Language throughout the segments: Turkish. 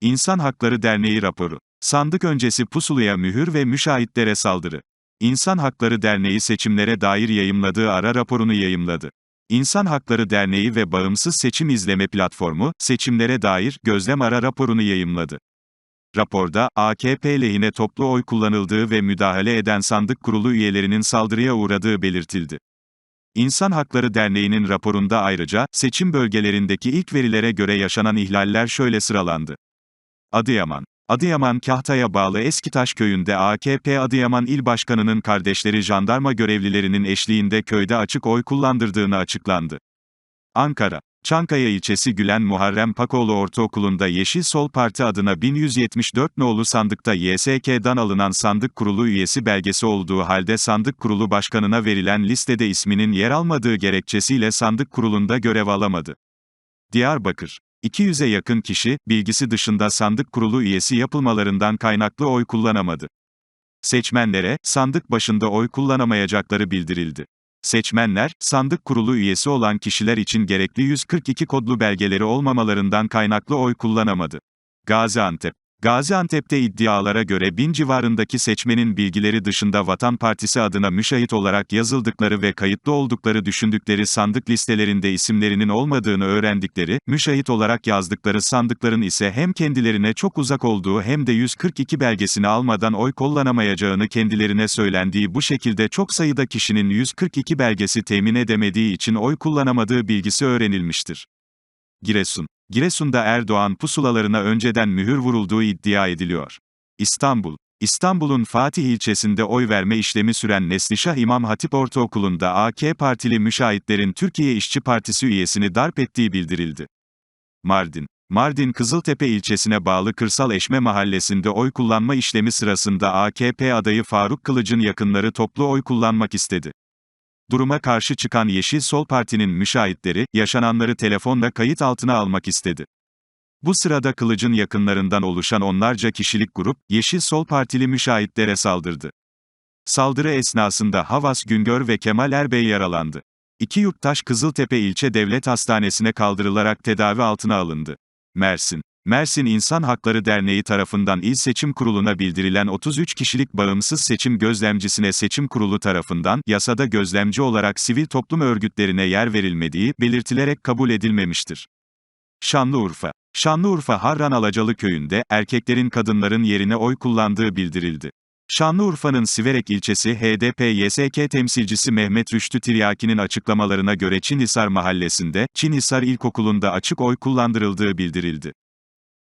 İnsan Hakları Derneği raporu. Sandık öncesi pusuluya mühür ve müşahitlere saldırı. İnsan Hakları Derneği seçimlere dair yayımladığı ara raporunu yayımladı. İnsan Hakları Derneği ve Bağımsız Seçim İzleme Platformu, seçimlere dair gözlem ara raporunu yayımladı. Raporda, AKP lehine toplu oy kullanıldığı ve müdahale eden sandık kurulu üyelerinin saldırıya uğradığı belirtildi. İnsan Hakları Derneği'nin raporunda ayrıca, seçim bölgelerindeki ilk verilere göre yaşanan ihlaller şöyle sıralandı. Adıyaman Adıyaman Kahta'ya bağlı Eskitaş köyünde AKP Adıyaman İl Başkanı'nın kardeşleri jandarma görevlilerinin eşliğinde köyde açık oy kullandırdığını açıklandı. Ankara Çankaya ilçesi Gülen Muharrem Pakoğlu Ortaokulu'nda Yeşil Sol Parti adına 1174 nolu sandıkta YSK'dan alınan sandık kurulu üyesi belgesi olduğu halde sandık kurulu başkanına verilen listede isminin yer almadığı gerekçesiyle sandık kurulunda görev alamadı. Diyarbakır 200'e yakın kişi, bilgisi dışında sandık kurulu üyesi yapılmalarından kaynaklı oy kullanamadı. Seçmenlere, sandık başında oy kullanamayacakları bildirildi. Seçmenler, sandık kurulu üyesi olan kişiler için gerekli 142 kodlu belgeleri olmamalarından kaynaklı oy kullanamadı. Gaziantep Gaziantep'te iddialara göre bin civarındaki seçmenin bilgileri dışında Vatan Partisi adına müşahit olarak yazıldıkları ve kayıtlı oldukları düşündükleri sandık listelerinde isimlerinin olmadığını öğrendikleri, müşahit olarak yazdıkları sandıkların ise hem kendilerine çok uzak olduğu hem de 142 belgesini almadan oy kullanamayacağını kendilerine söylendiği bu şekilde çok sayıda kişinin 142 belgesi temin edemediği için oy kullanamadığı bilgisi öğrenilmiştir. Giresun Giresun'da Erdoğan pusulalarına önceden mühür vurulduğu iddia ediliyor. İstanbul İstanbul'un Fatih ilçesinde oy verme işlemi süren Neslişah İmam Hatip Ortaokulu'nda AK Partili müşahitlerin Türkiye İşçi Partisi üyesini darp ettiği bildirildi. Mardin Mardin Kızıltepe ilçesine bağlı Kırsal Eşme mahallesinde oy kullanma işlemi sırasında AKP adayı Faruk Kılıç'ın yakınları toplu oy kullanmak istedi. Duruma karşı çıkan Yeşil Sol Parti'nin müşahitleri, yaşananları telefonla kayıt altına almak istedi. Bu sırada Kılıç'ın yakınlarından oluşan onlarca kişilik grup, Yeşil Sol Partili müşahitlere saldırdı. Saldırı esnasında Havas Güngör ve Kemal Erbey yaralandı. İki yurttaş Kızıltepe İlçe Devlet Hastanesi'ne kaldırılarak tedavi altına alındı. Mersin Mersin İnsan Hakları Derneği tarafından İl Seçim Kurulu'na bildirilen 33 kişilik bağımsız seçim gözlemcisine seçim kurulu tarafından yasada gözlemci olarak sivil toplum örgütlerine yer verilmediği belirtilerek kabul edilmemiştir. Şanlıurfa Şanlıurfa Harran Alacalı köyünde erkeklerin kadınların yerine oy kullandığı bildirildi. Şanlıurfa'nın Siverek ilçesi HDP-YSK temsilcisi Mehmet Rüştü Tiryaki'nin açıklamalarına göre Çinhisar mahallesinde, Çinhisar İlkokulu'nda açık oy kullandırıldığı bildirildi.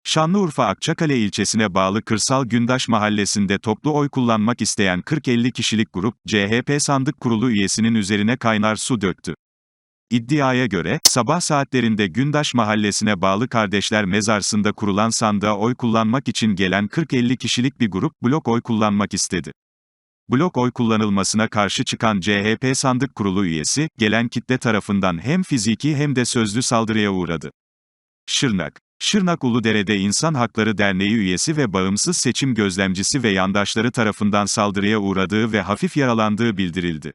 Şanlıurfa Akçakale ilçesine bağlı Kırsal Gündaş mahallesinde toplu oy kullanmak isteyen 40-50 kişilik grup, CHP sandık kurulu üyesinin üzerine kaynar su döktü. İddiaya göre, sabah saatlerinde Gündaş mahallesine bağlı Kardeşler Mezarsı'nda kurulan sandığa oy kullanmak için gelen 40-50 kişilik bir grup, blok oy kullanmak istedi. Blok oy kullanılmasına karşı çıkan CHP sandık kurulu üyesi, gelen kitle tarafından hem fiziki hem de sözlü saldırıya uğradı. Şırnak Şırnak Uludere'de İnsan Hakları Derneği üyesi ve bağımsız seçim gözlemcisi ve yandaşları tarafından saldırıya uğradığı ve hafif yaralandığı bildirildi.